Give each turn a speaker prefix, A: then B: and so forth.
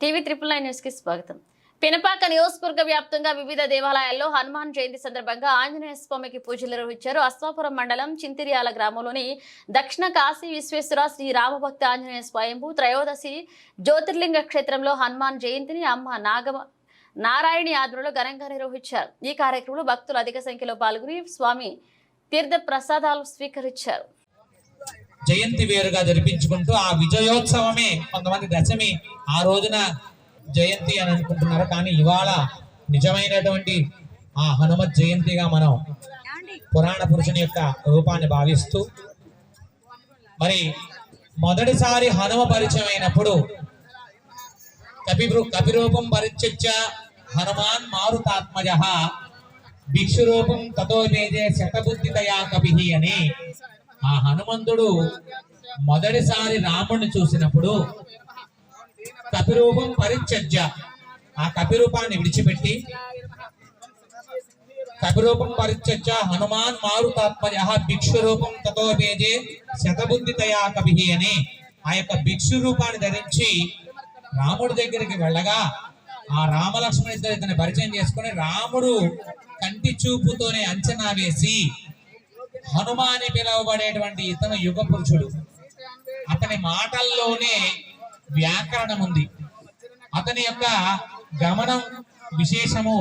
A: TV triple nine న్యూస్కి స్వాగతం. పినపాక నియోజకవర్గ వ్యాప్తంగా వివిధ దేవాలయాల్లో హనుమాన్ జయంతి సందర్భంగా ఆంజనేయ స్వామికి పూజలు నిర్వహించారు అశ్వాపురం మండలం చింతిరియాల గ్రామంలోని దక్షిణ కాశీ విశ్వేశ్వర శ్రీ రామభక్త ఆంజనేయ స్వయంభూ త్రయోదశి జ్యోతిర్లింగ క్షేత్రంలో హనుమాన్ జయంతిని అమ్మ నాగమ నారాయణి ఆధ్వర్యంలో ఘనంగా నిర్వహించారు. ఈ కార్యక్రమంలో భక్తులు అధిక సంఖ్యలో పాల్గొని స్వామి తీర్థ ప్రసాదాలు స్వీకరించారు.
B: జయంతి వేరుగా జరిపించుకుంటూ ఆ విజయోత్సవమే కొంతమంది దశమి ఆ రోజున జయంతి అని అనుకుంటున్నారు. కానీ ఇవాళ నిజమైనటువంటి ఆ హనుమత్ జయంతిగా మనం పురాణ పురుషుని యొక్క రూపాన్ని భావిస్తూ మరి మొదటిసారి హనుమ పరిచయం అయినప్పుడు కపి కపిరూపం పరిచచ్చ హనుమాన్ మారుతాత్మజ భిక్షురూపం తతో తేజే శతబుద్ధితయా కపి అని ఆ హనుమంతుడు మొదటిసారి రాముడిని చూసినప్పుడు కపిరూపం పరిచర్జ ఆ కపిరూపాన్ని విడిచిపెట్టి కపిరూపం పరిచర్జ హనుమాన్ మారు భిక్షు రూపం తతో వేజే శతబుద్ధితయా కవి అని ఆ యొక్క భిక్షు రూపాన్ని ధరించి రాముడి దగ్గరికి వెళ్ళగా ఆ రామలక్ష్మణ ఇద్దరు ఇతన్ని పరిచయం చేసుకుని రాముడు కంటి చూపుతోనే అంచనా వేసి హనుమాని పిలువబడేటువంటి ఇతను యుగ పురుషుడు అతని మాటల్లోనే వ్యాకరణం ఉంది అతని యొక్క గమనం విశేషము